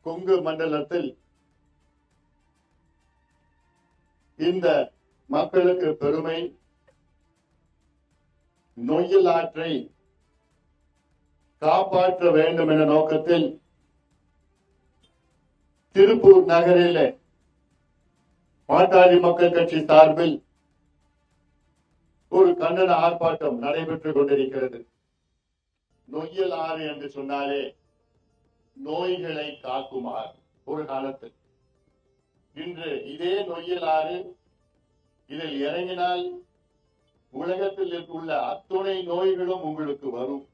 கொங்கு மண்டலத்தில் இந்த மக்களுக்கு பெருமை நொய்யல் ஆற்றை காப்பாற்ற வேண்டும் என்ற நோக்கத்தில் திருப்பூர் நகரிலே பாட்டாளி மக்கள் கட்சி சார்பில் ஒரு கண்டன ஆர்ப்பாட்டம் நடைபெற்றுக் கொண்டிருக்கிறது. நொய்யல் ஆறு என்று சொன்னாலே நோய்களை காக்குமாறு ஒரு காலத்தில். இன்று இதே நொய்யல் ஆறு இதில் இறங்கினால் உலகத்தில் உள்ள அத்துணை நோய்களும் உங்களுக்கு வரும்.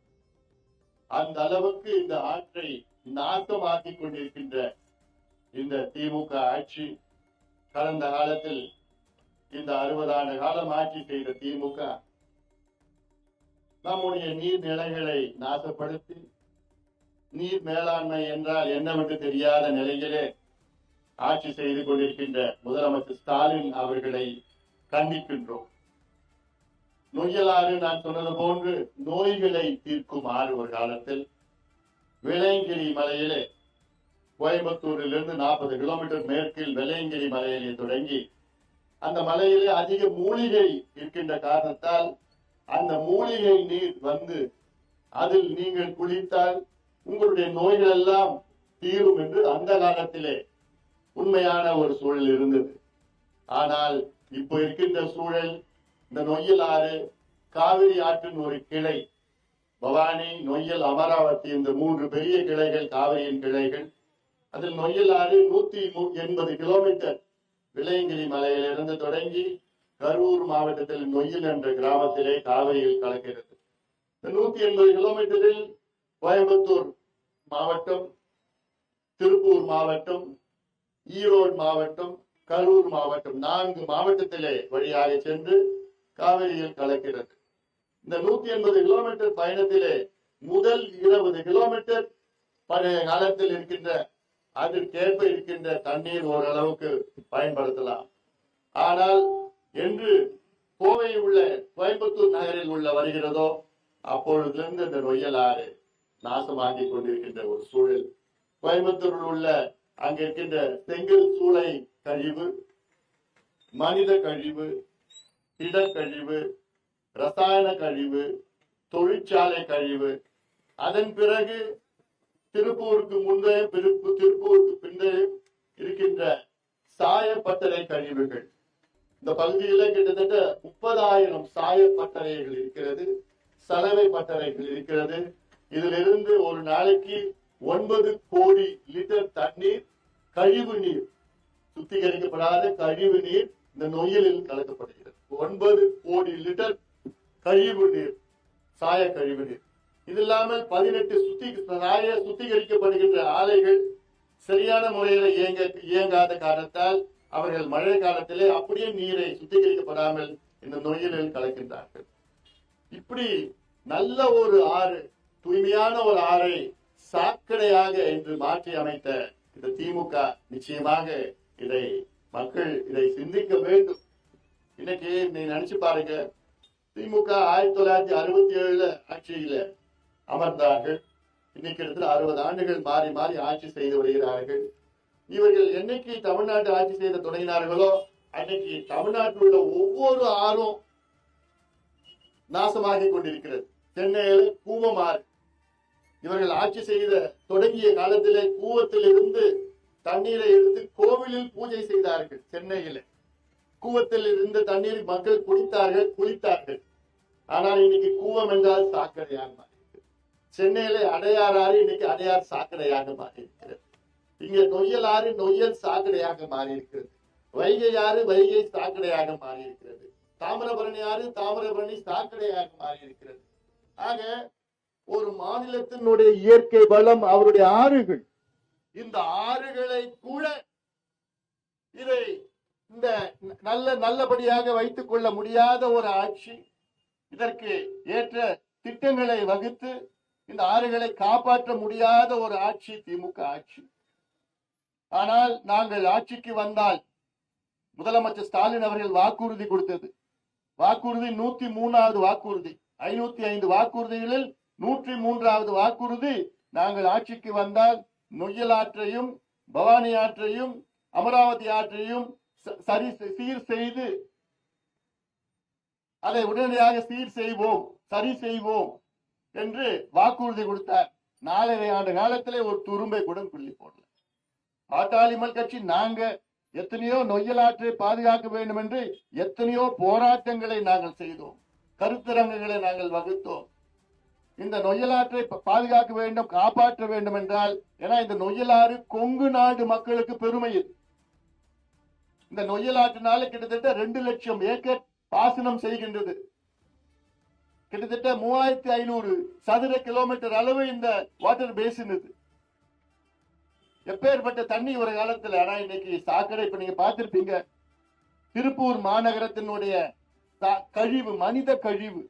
அந்த அளவுக்கு இந்த ஆற்றை நாசமாக்கிக் கொண்டிருக்கின்ற இந்த திமுக ஆட்சி கடந்த காலத்தில் இந்த அறுபது ஆண்டு காலம் ஆட்சி செய்த திமுக நம்முடைய நீர்நிலைகளை நாசப்படுத்தி நீர் மேலாண்மை என்றால் என்னவென்று தெரியாத நிலையிலே ஆட்சி செய்து கொண்டிருக்கின்ற முதலமைச்சர் ஸ்டாலின் அவர்களை கண்டிக்கின்றோம். நொய்யலாறு நான் சொன்னது போன்று நோய்களை தீர்க்கும் ஆறு ஒரு காலத்தில் விளையங்கிரி மலையிலே கோயம்புத்தூரிலிருந்து நாற்பது கிலோமீட்டர் மேற்கில் வெள்ளையங்கிரி மலையிலே தொடங்கி அந்த மலையிலே அதிக மூலிகை இருக்கின்ற காரணத்தால் அந்த மூலிகை நீர் வந்து அதில் நீங்கள் குளித்தால் உங்களுடைய நோய்கள் எல்லாம் தீரும் என்று அந்த காலத்திலே உண்மையான ஒரு சூழல் இருந்தது. ஆனால் இப்போ இருக்கின்ற சூழல் இந்த நொய்யல் ஆறு காவிரி ஆற்றின் ஒரு கிளை. பவானி நொய்யல் அமராவதி இந்த மூன்று பெரிய கிளைகள் காவிரியின் கிளைகள். அதில் நொய்யல் ஆறு நூத்தி எண்பது கிலோமீட்டர் விளையங்கிரி மலையிலிருந்து தொடங்கி கரூர் மாவட்டத்தில் நொய்யல் என்ற கிராமத்திலே காவிரியில் கலக்கிறது. இந்த நூத்தி எண்பது கிலோமீட்டரில் கோயம்புத்தூர் மாவட்டம் திருப்பூர் மாவட்டம் ஈரோடு மாவட்டம் கரூர் மாவட்டம் நான்கு மாவட்டத்திலே வழியாக சென்று காவிரியில் கலக்கிறது. இந்த நூத்தி எண்பது கிலோமீட்டர் பயணத்திலே முதல் இருபது கிலோமீட்டர் பழைய காலத்தில் இருக்கின்ற அதற்கேற்ப இருக்கின்ற தண்ணீர் ஓரளவுக்கு பயன்படுத்தலாம். ஆனால் என்று கோவை உள்ள கோயம்புத்தூர் நகரில் உள்ள வருகிறதோ அப்பொழுதிலிருந்து இந்த நொய்யல் ஆறு. நாசமாகி கொண்டிருக்கின்ற ஒரு சூழல். கோயம்புத்தூரில் உள்ள அங்க இருக்கின்ற செங்கல் சூளை கழிவு மனித கழிவு திடக்கழிவு ரசாயன கழிவு தொழிற்சாலை கழிவு. அதன் பிறகு திருப்பூருக்கு முந்தைய திருப்பு திருப்பூருக்கு பிந்தைய இருக்கின்ற சாயப்பட்டறை கழிவுகள். இந்த பகுதியில கிட்டத்தட்ட முப்பதாயிரம் சாயப்பட்டறைகள் இருக்கிறது சலவை பட்டறைகள் இருக்கிறது. இதிலிருந்து ஒரு நாளைக்கு ஒன்பது கோடி லிட்டர் தண்ணீர் கழிவு நீர் சுத்திகரிக்கப்படாத கழிவு நீர் இந்த நொய்யலில் கலக்கப்படுகிறது. ஒன்பது கோடி லிட்டர் கழிவு நீர் சாய கழிவு நீர். இது இல்லாமல் பதினெட்டு சுத்தி சாய சுத்திகரிக்கப்படுகின்ற ஆலைகள் சரியான முறையில் இயங்க இயங்காத காரணத்தால் அவர்கள் மழை காலத்திலே அப்படியே நீரை சுத்திகரிக்கப்படாமல் இந்த நொய்யலில் கலக்கின்றார்கள். இப்படி நல்ல ஒரு ஆறு தூய்மையான ஒரு ஆறை சாக்கடையாக என்று மாற்றி அமைத்த இந்த திமுக நிச்சயமாக இதை மக்கள் இதை சிந்திக்க வேண்டும். இன்னைக்கு நீ நினைச்சு பாருங்க திமுக ஆயிரத்தி தொள்ளாயிரத்தி அறுபத்தி ஏழுல ஆட்சியில அமர்ந்தார்கள். இன்னைக்கு இடத்துல அறுபது ஆண்டுகள் மாறி மாறி ஆட்சி செய்து வருகிறார்கள். இவர்கள் என்னைக்கு தமிழ்நாட்டு ஆட்சி செய்த தொடங்கினார்களோ அன்னைக்கு தமிழ்நாட்டில் உள்ள ஒவ்வொரு ஆறும் நாசமாகிக் கொண்டிருக்கிறது. சென்னையில கூவம் ஆறு. இவர்கள் ஆட்சி செய்த தொடங்கிய காலத்திலே கூவத்தில் இருந்து தண்ணீரை எடுத்து கோவிலில் பூஜை செய்தார்கள் சென்னையில. கூவத்தில் இருந்த தண்ணீர் மக்கள் குடித்தார்கள் குளித்தார்கள். ஆனால் இன்னைக்கு கூவம் என்றால் சாக்கடையாக மாறியிருக்கு. சென்னையில அடையார் ஆறு இன்னைக்கு அடையார் சாக்கடையாக மாறியிருக்கிறது. இங்க நொய்யல் ஆறு நொய்யல் சாக்கடையாக மாறியிருக்கிறது. வைகை ஆறு வைகை சாக்கடையாக மாறியிருக்கிறது. தாமிரபரணி ஆறு தாமிரபரணி சாக்கடையாக மாறியிருக்கிறது. ஆக ஒரு மாநிலத்தினுடைய இயற்கை வளம் அவருடைய ஆறுகள். இந்த ஆறுகளை கூட இதை இந்த நல்ல நல்லபடியாக வைத்துக் கொள்ள முடியாத ஒரு ஆட்சி இதற்கு ஏற்ற திட்டங்களை வகுத்து இந்த ஆறுகளை காப்பாற்ற முடியாத ஒரு ஆட்சி திமுக ஆட்சி. ஆனால் நாங்கள் ஆட்சிக்கு வந்தால் முதலமைச்சர் ஸ்டாலின் அவர்கள் வாக்குறுதி கொடுத்தது. வாக்குறுதி நூத்தி மூணாவது வாக்குறுதி. ஐநூத்தி ஐந்து வாக்குறுதிகளில் நூற்றி மூன்றாவது வாக்குறுதி. நாங்கள் ஆட்சிக்கு வந்தால் நொய்யல் ஆற்றையும் பவானி ஆற்றையும் அமராவதி ஆற்றையும் ச- சரி சீர் செய்து அதை உடனடியாக சீர் செய்வோம் சரி செய்வோம் என்று வாக்குறுதி கொடுத்தார். நாலரை ஆண்டு காலத்திலே ஒரு துரும்பை கூட புள்ளி போடல. பாட்டாளிமல் கட்சி நாங்க எத்தனையோ நொய்யல் ஆற்றை பாதுகாக்க வேண்டும் என்று எத்தனையோ போராட்டங்களை நாங்கள் செய்தோம். கருத்தரங்குகளை நாங்கள் வகுத்தோம். இந்த நொய்யலாற்றை பாதுகாக்க வேண்டும் காப்பாற்ற வேண்டும் என்றால் ஏன்னா இந்த நொய்யலாறு கொங்கு நாடு மக்களுக்கு பெருமை இது. இந்த நொய்யலாற்றினால கிட்டத்தட்ட ரெண்டு லட்சம் ஏக்கர் பாசனம் செய்கின்றது. கிட்டத்தட்ட மூவாயிரத்தி ஐநூறு சதுர கிலோமீட்டர் அளவு இந்த வாட்டர் பேசின் இது. எப்பேற்பட்ட தண்ணி ஒரு காலத்தில் ஆனா இன்னைக்கு சாக்கடை இப்ப நீங்க பார்த்திருப்பீங்க. திருப்பூர் மாநகரத்தினுடைய கழிவு மனித கழிவு.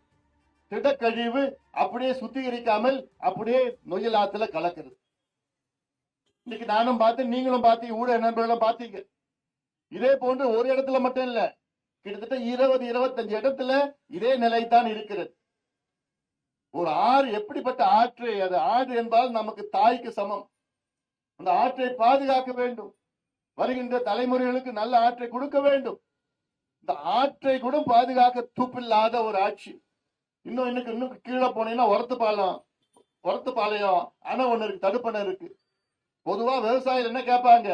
திடக்கழிவு அப்படியே சுத்திகரிக்காமல் அப்படியே நொய்யல் ஆத்துல கலக்கிறது. இன்னைக்கு நானும் பார்த்தேன் நீங்களும் பார்த்தீங்க ஊடக நண்பர்களும் பார்த்தீங்க. இதே போன்று ஒரு இடத்துல மட்டும் இல்ல கிட்டத்தட்ட இருபது இருபத்தஞ்சு இடத்துல இதே நிலைத்தான் இருக்கிறது. ஒரு ஆறு எப்படிப்பட்ட ஆற்று அது ஆறு என்பால் நமக்கு தாய்க்கு சமம். அந்த ஆற்றை பாதுகாக்க வேண்டும். வருகின்ற தலைமுறைகளுக்கு நல்ல ஆற்றை கொடுக்க வேண்டும். இந்த ஆற்றை கூட பாதுகாக்க துப்பில்லாத ஒரு ஆட்சி. இன்னும் இன்னைக்கு இன்னும் கீழே போனீங்கன்னா ஒரத்து பாலம். ஒரத்து பாளையம் அணை ஒன்று இருக்கு தடுப்பணை இருக்கு. பொதுவாக விவசாயிகள் என்ன கேட்பாங்க?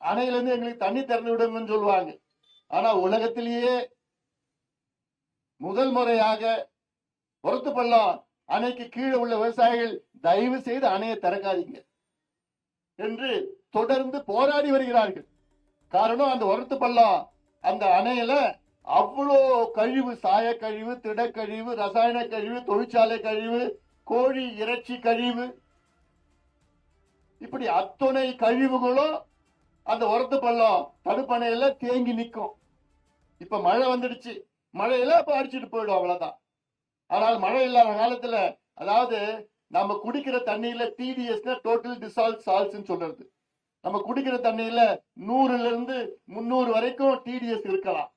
அணையிலேருந்து எங்களுக்கு தண்ணி திறந்து விடுங்கன்னு சொல்லுவாங்க. ஆனா உலகத்திலேயே முதல் முறையாக ஒரத்து பள்ளம் அணைக்கு கீழே உள்ள விவசாயிகள் தயவு செய்து அணையை திறக்காதீங்க என்று தொடர்ந்து போராடி வருகிறார்கள். காரணம் அந்த ஒரத்து பள்ளம் அந்த அணையில அவ்வளோ கழிவு சாய கழிவு திடக்கழிவு ரசாயன கழிவு தொழிற்சாலை கழிவு கோழி இறைச்சி கழிவு. இப்படி அத்துணை கழிவுகளும் அந்த உரத்து பள்ளம் தடுப்பணையில தேங்கி நிற்கும். இப்ப மழை வந்துடுச்சு. மழையில இப்ப அடிச்சிட்டு போயிடும் அவ்வளவுதான். ஆனால் மழை இல்லாத காலத்துல அதாவது நம்ம குடிக்கிற தண்ணியில டிடிஎஸ் டோட்டல் டிசால்வ் சால்ட்ஸ் சொல்றது. நம்ம குடிக்கிற தண்ணியில நூறுல இருந்து முன்னூறு வரைக்கும் டிடிஎஸ் இருக்கலாம்.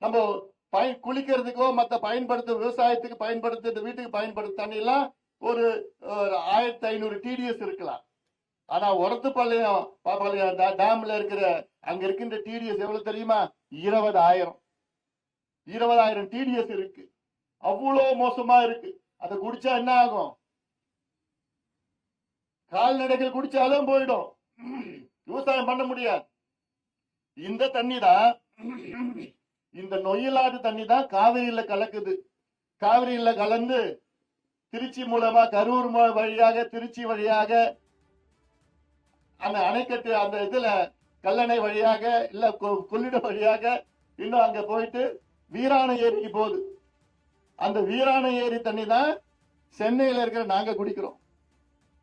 நம்ம பயன் குளிக்கிறதுக்கோ மற்ற பயன்படுத்த விவசாயத்துக்கு பயன்படுத்த வீட்டுக்கு பயன்படுத்த தண்ணியெல்லாம் ஒரு ஒரு ஆயிரத்தி ஐநூறு டிடிஎஸ் இருக்கலாம். ஆனா உரத்துப்பாளையம் பாப்பாளையம் டா- டேம்ல இருக்கிற அங்க இருக்கின்ற டிடிஎஸ் எவ்வளவு தெரியுமா? இருபதாயிரம். இருபதாயிரம் டிடிஎஸ் இருக்கு. அவ்வளோ மோசமா இருக்கு. அதை குடிச்சா என்ன ஆகும்? கால்நடைகள் குடிச்சாலும் போயிடும். விவசாயம் பண்ண முடியாது. இந்த தண்ணி தான் இந்த நொய்யலாறு தண்ணி தான் காவிரியில கலக்குது. காவிரியில கலந்து திருச்சி மூலமா கரூர் வழியாக திருச்சி வழியாக அந்த அணைக்கட்டு அந்த இதுல கல்லணை வழியாக இல்ல கொ- வழியாக இன்னும் அங்க போயிட்டு வீராண ஏரிக்கு போகுது. அந்த வீராண ஏரி தண்ணி தான் சென்னையில இருக்கிற நாங்க குடிக்கிறோம்.